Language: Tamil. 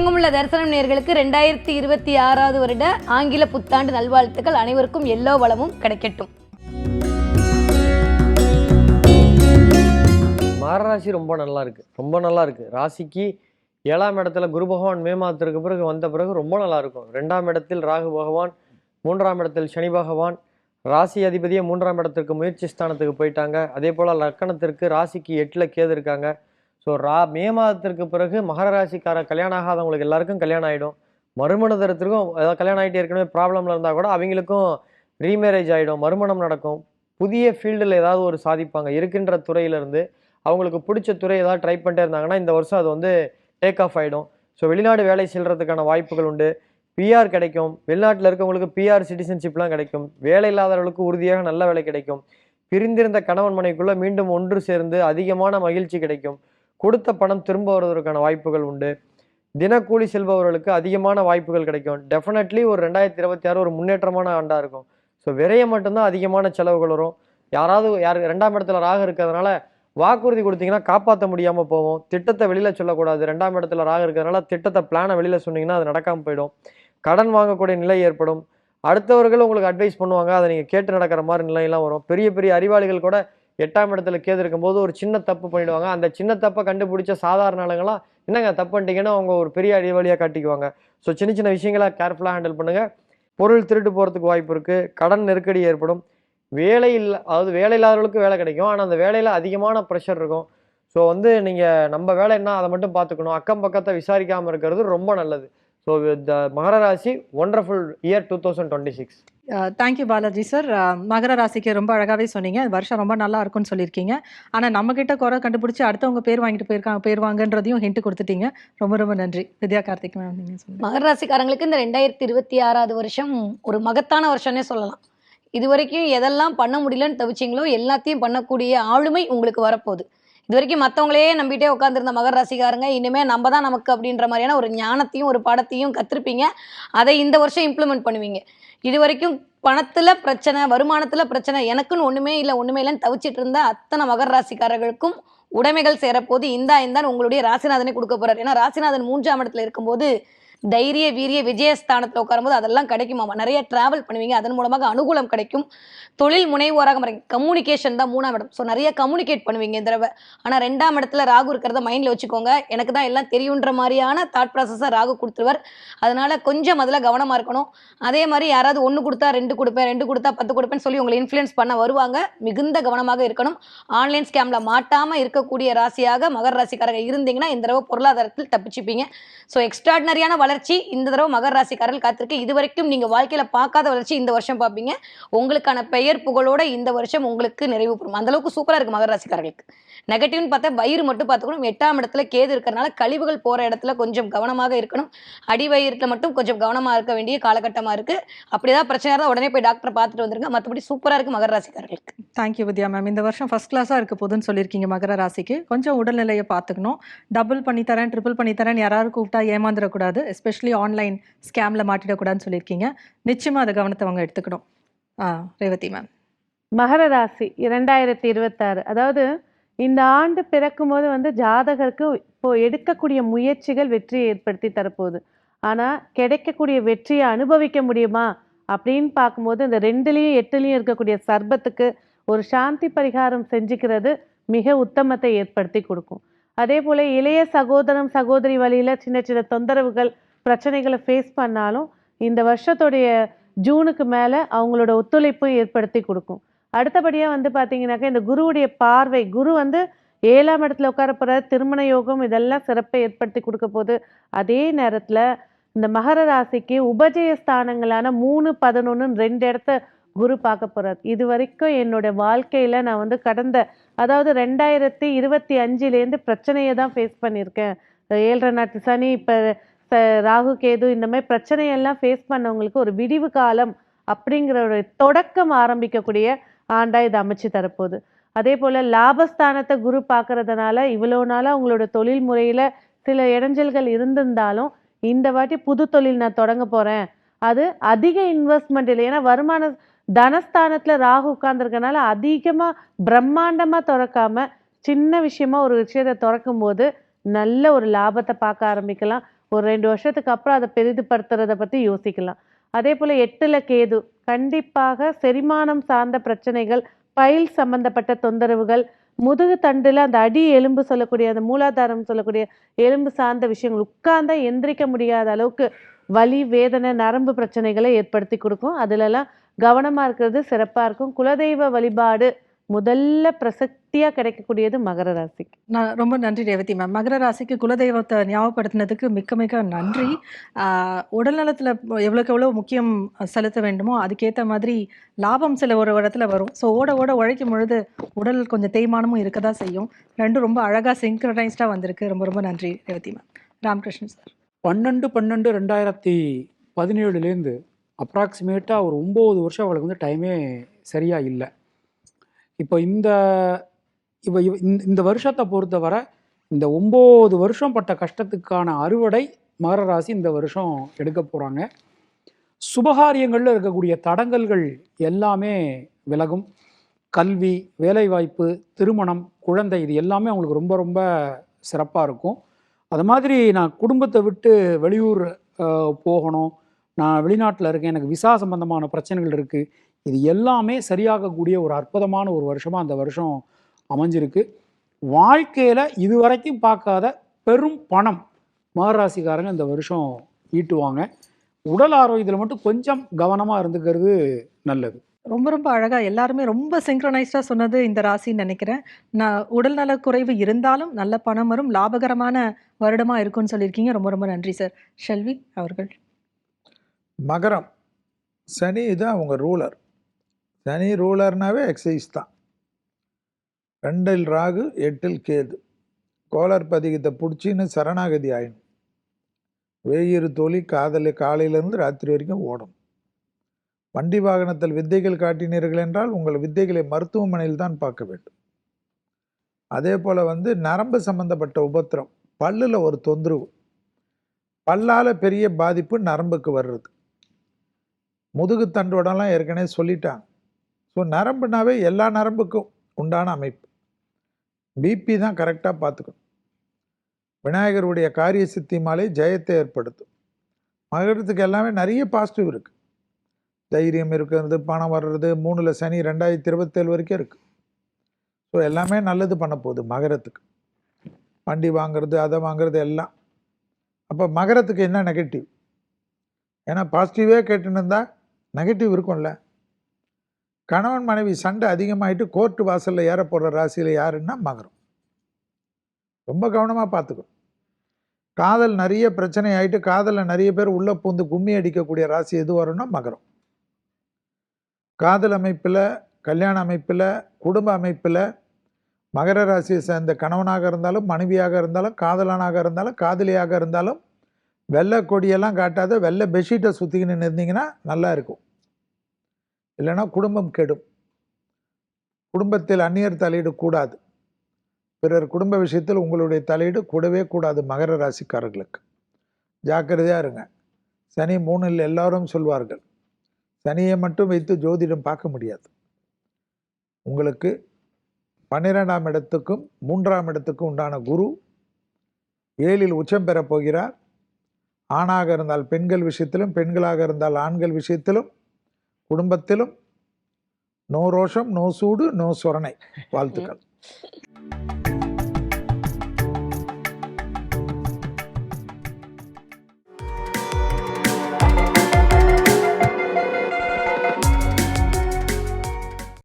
உலகெங்கும் உள்ள தரிசனம் நேர்களுக்கு ரெண்டாயிரத்தி இருபத்தி ஆறாவது வருட ஆங்கில புத்தாண்டு நல்வாழ்த்துக்கள். அனைவருக்கும் எல்லோ வளமும் கிடைக்கட்டும். மகராசி ரொம்ப நல்லா இருக்கு. ரொம்ப நல்லா இருக்கு. ராசிக்கு ஏழாம் இடத்துல குரு பகவான் மே மாதத்திற்கு பிறகு வந்த பிறகு ரொம்ப நல்லா இருக்கும். ரெண்டாம் இடத்தில் ராகு பகவான் மூன்றாம் இடத்தில் சனி பகவான். ராசி அதிபதியே மூன்றாம் இடத்திற்கு முயற்சி ஸ்தானத்துக்கு போயிட்டாங்க. அதே போல் லக்கணத்திற்கு ராசிக்கு எட்டில் கேது இருக்காங்க. ஸோ ரா மே மாதத்திற்கு பிறகு மகர ராசிக்கார கல்யாணம் ஆகாதவங்களுக்கு எல்லாருக்கும் கல்யாணம் ஆகிடும் மறுமண தரத்திற்கும் ஏதாவது கல்யாணம் ஆகிட்டே ஏற்கனவே ப்ராப்ளமில் இருந்தால் கூட அவங்களுக்கும் ரீமேரேஜ் ஆகிடும் மறுமணம் நடக்கும். புதிய ஃபீல்டில் ஏதாவது ஒரு சாதிப்பாங்க. இருக்கின்ற துறையிலேருந்து அவங்களுக்கு பிடிச்ச துறை ஏதாவது ட்ரை பண்ணிட்டே இருந்தாங்கன்னா இந்த வருஷம் அது வந்து டேக் ஆஃப் ஆகிடும் ஸோ வெளிநாடு வேலை செல்கிறதுக்கான வாய்ப்புகள் உண்டு. பிஆர் கிடைக்கும். வெளிநாட்டில் இருக்கவங்களுக்கு பிஆர் சிட்டிசன்ஷிப்லாம் கிடைக்கும். வேலை இல்லாதவர்களுக்கு உறுதியாக நல்ல வேலை கிடைக்கும். பிரிந்திருந்த கணவன் மனைக்குள்ளே மீண்டும் ஒன்று சேர்ந்து அதிகமான மகிழ்ச்சி கிடைக்கும். கொடுத்த பணம் திரும்ப வருவதற்கான வாய்ப்புகள் உண்டு. தினக்கூலி செல்பவர்களுக்கு அதிகமான வாய்ப்புகள் கிடைக்கும். டெஃபினெட்லி ஒரு ரெண்டாயிரத்தி இருபத்தி ஆறு ஒரு முன்னேற்றமான ஆண்டாக இருக்கும். ஸோ விரயம் மட்டும்தான் அதிகமான செலவுகள் வரும். யாராவது யார் ரெண்டாம் இடத்துல ராக இருக்கிறதுனால வாக்குறுதி கொடுத்தீங்கன்னா காப்பாற்ற முடியாமல் போவோம். திட்டத்தை வெளியில் சொல்லக்கூடாது. ரெண்டாம் இடத்துல ராக இருக்கிறதுனால திட்டத்தை பிளானை வெளியில் சொன்னீங்கன்னா அது நடக்காமல் போயிடும். கடன் வாங்கக்கூடிய நிலை ஏற்படும். அடுத்தவர்கள் உங்களுக்கு அட்வைஸ் பண்ணுவாங்க. அதை நீங்கள் கேட்டு நடக்கிற மாதிரி நிலையெல்லாம் வரும். பெரிய பெரிய அறிவாளிகள் கூட எட்டாம் இடத்துல கேது இருக்கும்போது ஒரு சின்ன தப்பு பண்ணிடுவாங்க. அந்த சின்ன தப்பை கண்டுபிடிச்ச சாதாரண ஆளுங்களாம் என்னங்க தப்பு பண்ணிட்டீங்கன்னா அவங்க ஒரு பெரிய அடிவழியாக காட்டிக்குவாங்க. ஸோ சின்ன சின்ன விஷயங்களாக கேர்ஃபுல்லாக ஹேண்டில் பண்ணுங்கள் பொருள் திருட்டு போகிறதுக்கு வாய்ப்பு இருக்குது கடன் நெருக்கடி ஏற்படும். வேலை இல்லை அதாவது வேலை இல்லாதவர்களுக்கு வேலை கிடைக்கும். ஆனால் அந்த வேலையில் அதிகமான ப்ரெஷர் இருக்கும். ஸோ வந்து நீங்கள் நம்ம வேலை என்ன அதை மட்டும் பார்த்துக்கணும். அக்கம் பக்கத்தை விசாரிக்காமல் இருக்கிறது ரொம்ப நல்லது. So the Makara rasi wonderful year two thousand twenty six thank you Balaji sir மகர ராசிக்கு ரொம்ப அழகாகவே சொன்னீங்க. வருஷம் ரொம்ப நல்லா இருக்கும்னு சொல்லியிருக்கீங்க. ஆனால் நம்மக்கிட்ட குறை கண்டுபிடிச்சி அடுத்தவங்க பேர் வாங்கிட்டு போயிருக்காங்க பேர் வாங்கன்றதையும் ஹிண்ட் கொடுத்துட்டீங்க. ரொம்ப ரொம்ப நன்றி. வித்யா கார்த்திக் மேம் நீங்கள் மகர ராசிக்காரங்களுக்கு இந்த ரெண்டாயிரத்தி இருபத்தி ஆறாவது வருஷம் ஒரு மகத்தான வருஷம்னே சொல்லலாம். இது வரைக்கும் எதெல்லாம் பண்ண முடியலன்னு தவிச்சிங்களோ எல்லாத்தையும் பண்ணக்கூடிய ஆளுமை உங்களுக்கு வரப்போகுது. இது வரைக்கும் மற்றவங்களே நம்பிட்டே உட்காந்துருந்த மகர் ராசிக்காரங்க இனிமே நம்ம தான் நமக்கு அப்படின்ற மாதிரியான ஒரு ஞானத்தையும் ஒரு பாடத்தையும் கற்றுருப்பீங்க அதை இந்த வருஷம் இம்ப்ளிமெண்ட் பண்ணுவீங்க. இது வரைக்கும் பணத்தில் பிரச்சனை வருமானத்தில் பிரச்சனை எனக்குன்னு ஒன்றுமே இல்லை ஒன்றுமே இல்லைன்னு தவிச்சிட்டு இருந்த அத்தனை மகர் ராசிக்காரர்களுக்கும் உடைமைகள் சேரப்போது இந்தா இந்தான் உங்களுடைய ராசிநாதனை கொடுக்க போகிறார் ஏன்னா ராசிநாதன் மூன்றாம் இடத்துல இருக்கும்போது தைரிய வீரிய விஜயஸ்தானத்தில் உட்காரும்போது அதெல்லாம் கிடைக்குமாமா. நிறைய டிராவல் பண்ணுவீங்க. அதன் மூலமாக அனுகூலம் கிடைக்கும். தொழில் முனைவோராக மாறீங்க. கம்யூனிகேஷன் தான் மூணாம் இடம். ஸோ நிறைய கம்யூனிகேட் பண்ணுவீங்க இந்த தடவை. ஆனால் ரெண்டாம் இடத்துல ராகு இருக்கிறத மைண்டில் வச்சுக்கோங்க. எனக்கு தான் எல்லாம் தெரியுன்ற மாதிரியான தாட் ப்ராசஸை ராகு கொடுத்துருவார். அதனால கொஞ்சம் அதில் கவனமாக இருக்கணும். அதே மாதிரி யாராவது ஒன்று கொடுத்தா ரெண்டு கொடுப்பேன் ரெண்டு கொடுத்தா பத்து கொடுப்பேன்னு சொல்லி உங்களை இன்ஃப்ளூயன்ஸ் பண்ண வருவாங்க. மிகுந்த கவனமாக இருக்கணும். ஆன்லைன் ஸ்கேமில் மாட்டாமல் இருக்கக்கூடிய ராசியாக மகர ராசிக்காரங்க இருந்தீங்கன்னா இந்த தடவை பொருளாதாரத்தில் தப்பிச்சுப்பீங்க. ஸோ எக்ஸ்ட்ராடினரியான வளர்ச்சி இந்த தடவை மகர ராசிக்காரர்கள் காத்திருக்கு. இது வரைக்கும் நீங்கள் வாழ்க்கையில் பார்க்காத வளர்ச்சி இந்த வருஷம் பார்ப்பீங்க. உங்களுக்கான பெயர் புகழோட இந்த வருஷம் உங்களுக்கு நிறைவு பெறும். அந்த அளவுக்கு சூப்பராக இருக்கு மகர ராசிக்காரர்களுக்கு. நெகட்டிவ்னு பார்த்தா வயிறு மட்டும் பார்த்துக்கணும். எட்டாம் இடத்துல கேது இருக்கிறனால கழிவுகள் போகிற இடத்துல கொஞ்சம் கவனமாக இருக்கணும். அடி வயிறுல மட்டும் கொஞ்சம் கவனமாக இருக்க வேண்டிய காலகட்டமாக இருக்கு. அப்படிதான் பிரச்சனை இருந்தால் உடனே போய் டாக்டரை பார்த்துட்டு வந்துருங்க. மற்றபடி சூப்பராக இருக்கு மகர ராசிக்காரர்களுக்கு. தேங்க்யூ வித்யா மேம் இந்த வருஷம் ஃபர்ஸ்ட் கிளாஸாக இருக்க போதுன்னு சொல்லியிருக்கீங்க மகர ராசிக்கு. கொஞ்சம் உடல்நிலையை பார்த்துக்கணும். டபுள் பண்ணி தரேன் ட்ரிபிள் பண்ணி தரேன் யாராவது கூப்பிட்டா ஏமாந்துடக்கூடாது. எஸ்பெஷலி ஆன்லைன் ஸ்கேமில் மாட்டிடக்கூடாதுன்னு சொல்லியிருக்கீங்க. நிச்சயமாக அதை கவனத்தை அவங்க எடுத்துக்கணும். ஆ ரேவதி மேம் மகர ராசி இரண்டாயிரத்தி இருபத்தாறு. அதாவது இந்த ஆண்டு பிறக்கும்போது வந்து ஜாதகருக்கு இப்போ எடுக்கக்கூடிய முயற்சிகள் வெற்றியை ஏற்படுத்தி தரப்போகுது. ஆனால் கிடைக்கக்கூடிய வெற்றியை அனுபவிக்க முடியுமா அப்படின்னு பார்க்கும்போது இந்த ரெண்டுலேயும் எட்டுலேயும் இருக்கக்கூடிய சர்பத்துக்கு ஒரு சாந்தி பரிகாரம் செஞ்சுக்கிறது மிக உத்தமத்தை ஏற்படுத்தி கொடுக்கும். அதே போல் இளைய சகோதரம் சகோதரி வழியில் சின்ன சின்ன தொந்தரவுகள் பிரச்சனைகளை ஃபேஸ் பண்ணாலும் இந்த வருஷத்துடைய ஜூனுக்கு மேலே அவங்களோட ஒத்துழைப்பும் ஏற்படுத்தி கொடுக்கும். அடுத்தபடியாக வந்து பார்த்தீங்கன்னாக்கா இந்த குருவுடைய பார்வை குரு வந்து ஏழாம் இடத்துல உட்கார போகிற திருமண யோகம் இதெல்லாம் சிறப்பை ஏற்படுத்தி கொடுக்க போகுது. அதே நேரத்தில் இந்த மகர ராசிக்கு உபஜய ஸ்தானங்களான மூணு பதினொன்று ரெண்டு இடத்த குரு பார்க்க போகிறார் இது வரைக்கும் என்னோட வாழ்க்கையில் நான் வந்து கடந்த அதாவது ரெண்டாயிரத்தி இருபத்தி அஞ்சுலேருந்து பிரச்சனையை தான் ஃபேஸ் பண்ணியிருக்கேன். ஏழரை நாட்டு சனி இப்போ ராகு கேது இந்த மாதிரி பிரச்சனையெல்லாம் ஃபேஸ் பண்ணவங்களுக்கு ஒரு விடிவு காலம் அப்படிங்கிற ஒரு தொடக்கம் ஆரம்பிக்கக்கூடிய ஆண்டாக இது அமைச்சு தரப்போகுது. அதே போல் லாபஸ்தானத்தை குரு பார்க்கறதுனால இவ்வளோ நாளாக உங்களோட தொழில் முறையில் சில இடைஞ்சல்கள் இருந்திருந்தாலும் இந்த வாட்டி புது தொழில் நான் தொடங்க போகிறேன் அது அதிக இன்வெஸ்ட்மெண்ட் இல்லை. ஏன்னா வருமான தனஸ்தானத்தில் ராகு உட்கார்ந்துருக்கனால அதிகமாக பிரம்மாண்டமாக திறக்காம சின்ன விஷயமா ஒரு விஷயத்தை திறக்கும் போது நல்ல ஒரு லாபத்தை பார்க்க ஆரம்பிக்கலாம். ஒரு ரெண்டு வருஷத்துக்கு அப்புறம் அதை பெரிதுபடுத்துறதை பற்றி யோசிக்கலாம். அதே போல் எட்டில் கேது கண்டிப்பாக செரிமானம் சார்ந்த பிரச்சனைகள் பயில் சம்பந்தப்பட்ட தொந்தரவுகள் முதுகு தண்டில் அந்த அடி எலும்பு சொல்லக்கூடிய அந்த மூலாதாரம் சொல்லக்கூடிய எலும்பு சார்ந்த விஷயங்கள் உட்கார்ந்தா எந்திரிக்க முடியாத அளவுக்கு வலி வேதனை நரம்பு பிரச்சனைகளை ஏற்படுத்தி கொடுக்கும். அதிலெல்லாம் கவனமாக இருக்கிறது சிறப்பாக இருக்கும். குலதெய்வ வழிபாடு முதல்ல பிரசக்தியாக கிடைக்கக்கூடியது மகர ராசிக்கு. நான் ரொம்ப நன்றி ரேவதி மேம் மகர ராசிக்கு குலதெய்வத்தை ஞாபகப்படுத்தினதுக்கு மிக்க மிக்க நன்றி. ஆஹ் உடல் நலத்தில் எவ்வளோக்கு எவ்வளோ முக்கியம் செலுத்த வேண்டுமோ அதுக்கேற்ற மாதிரி லாபம் சில ஒரு இடத்துல வரும். ஸோ ஓட ஓட உழைக்கும் பொழுது உடல் கொஞ்சம் தேய்மானமும் இருக்க தான் செய்யும். ரெண்டும் ரொம்ப அழகாக சிங்க்ரனைஸ்டாக வந்திருக்கு. ரொம்ப ரொம்ப நன்றி ரேவதி மேம் ராமகிருஷ்ணன் சார் பன்னெண்டு பன்னெண்டு ரெண்டாயிரத்தி பதினேழுலேருந்து அப்ராக்சிமேட்டாக ஒரு ஒம்பது வருஷம் அவளுக்கு வந்து டைமே சரியாக இல்லை. இப்போ இந்த இப்போ இந்த இந்த வருஷத்தை பொறுத்தவரை இந்த ஒம்பது வருஷம் பட்ட கஷ்டத்துக்கான அறுவடை மகர ராசி இந்த வருஷம் எடுக்க போகிறாங்க சுபகாரியங்களில் இருக்கக்கூடிய தடங்கல்கள் எல்லாமே விலகும். கல்வி வேலைவாய்ப்பு திருமணம் குழந்தை இது எல்லாமே அவங்களுக்கு ரொம்ப ரொம்ப சிறப்பாக இருக்கும். அது மாதிரி நான் குடும்பத்தை விட்டு வெளியூர் போகணும். நான் வெளிநாட்டில் இருக்கேன். எனக்கு விசா சம்பந்தமான பிரச்சனைகள் இருக்குது இது எல்லாமே சரியாகக்கூடிய ஒரு அற்புதமான ஒரு வருஷமாக அந்த வருஷம் அமைஞ்சிருக்கு. வாழ்க்கையில் இதுவரைக்கும் பார்க்காத பெரும் பணம் மகராசிக்காரங்க இந்த வருஷம் ஈட்டுவாங்க. உடல் ஆரோக்கியத்தில் மட்டும் கொஞ்சம் கவனமாக இருந்துக்கிறது நல்லது. ரொம்ப ரொம்ப அழகாக எல்லாருமே ரொம்ப சிங்க்ரனைஸ்டாக சொன்னது இந்த ராசின்னு நினைக்கிறேன். நான் உடல்நல குறைவு இருந்தாலும் நல்ல பணம் வரும் லாபகரமான வருடமாக இருக்கும்னு சொல்லியிருக்கீங்க. ரொம்ப ரொம்ப நன்றி சார். ஷெல்வி அவர்கள். மகரம். சனி தான் அவங்க ரூலர் சனி ரூலர்னாவே எக்ஸசைஸ் தான். ரெண்டில் ராகு எட்டில் கேது. கோலர் பதிகத்தை பிடிச்சின்னு சரணாகதி ஆயிடும். வேயிறு தோழி காதல் காலையிலேருந்து ராத்திரி வரைக்கும் ஓடும். வண்டி வாகனத்தில் வித்தைகள் காட்டினீர்கள் என்றால் உங்கள் வித்தைகளை மருத்துவமனையில் தான் பார்க்க வேண்டும். அதே போல் வந்து நரம்பு சம்பந்தப்பட்ட உபத்திரம் பல்லில் ஒரு தொந்தரவு. பல்லால் பெரிய பாதிப்பு நரம்புக்கு வர்றது. முதுகு தண்டோடலாம் ஏற்கனவே சொல்லிட்டாங்க. ஸோ நரம்புனாவே எல்லா நரம்புக்கும் உண்டான அமைப்பு. பிபி தான் கரெக்டாக பார்த்துக்கணும். விநாயகருடைய காரிய சித்தி மாலை ஜெயத்தை ஏற்படுத்தும். மகரத்துக்கு எல்லாமே நிறைய பாசிட்டிவ் இருக்குது தைரியம் இருக்கிறது பணம் வர்றது மூணில் சனி ரெண்டாயிரத்தி இருபத்தேழு வரைக்கும் இருக்குது ஸோ எல்லாமே நல்லது பண்ண போகுது மகரத்துக்கு. வண்டி வாங்குறது அதை வாங்குறது எல்லாம். அப்போ மகரத்துக்கு என்ன நெகட்டிவ் ஏன்னா பாசிட்டிவே கேட்டுன்னு இருந்தால் நெகட்டிவ் இருக்கும்ல. கணவன் மனைவி சண்டை அதிகமாயிட்டு கோர்ட்டு வாசலில் ஏற போகிற ராசியில் யாருன்னா மகரம். ரொம்ப கவனமாக பார்த்துக்கணும். காதல் நிறைய பிரச்சனை ஆகிட்டு காதலில் நிறைய பேர் உள்ளே பூந்து கும்மி அடிக்கக்கூடிய ராசி எது வரும்னா மகரம். காதல் அமைப்பில் கல்யாண அமைப்பில் குடும்ப அமைப்பில் மகர ராசியை சேர்ந்த கணவனாக இருந்தாலும் மனைவியாக இருந்தாலும் காதலனாக இருந்தாலும் காதலியாக இருந்தாலும் வெள்ளை கொடியெல்லாம் காட்டாத வெள்ளை பெட்ஷீட்டை சுற்றிக்கின்னு இருந்தீங்கன்னா நல்லா இருக்கும். இல்லைன்னா குடும்பம் கெடும். குடும்பத்தில் அந்நியர் தலையீடு கூடாது. பிறர் குடும்ப விஷயத்தில் உங்களுடைய தலையீடு கூடவே கூடாது மகர ராசிக்காரர்களுக்கு. ஜாக்கிரதையாக இருங்க. சனி மூணில் எல்லாரும் சொல்வார்கள். சனியை மட்டும் வைத்து ஜோதிடம் பார்க்க முடியாது. உங்களுக்கு பன்னிரெண்டாம் இடத்துக்கும் மூன்றாம் இடத்துக்கும் உண்டான குரு ஏழில் உச்சம் பெறப் போகிறார். ஆணாக இருந்தால் பெண்கள் விஷயத்திலும் பெண்களாக இருந்தால் ஆண்கள் விஷயத்திலும் குடும்பத்திலும் நோ ரோஷம் நோ சூடு நோ சொரணை. வாழ்த்துக்கள்.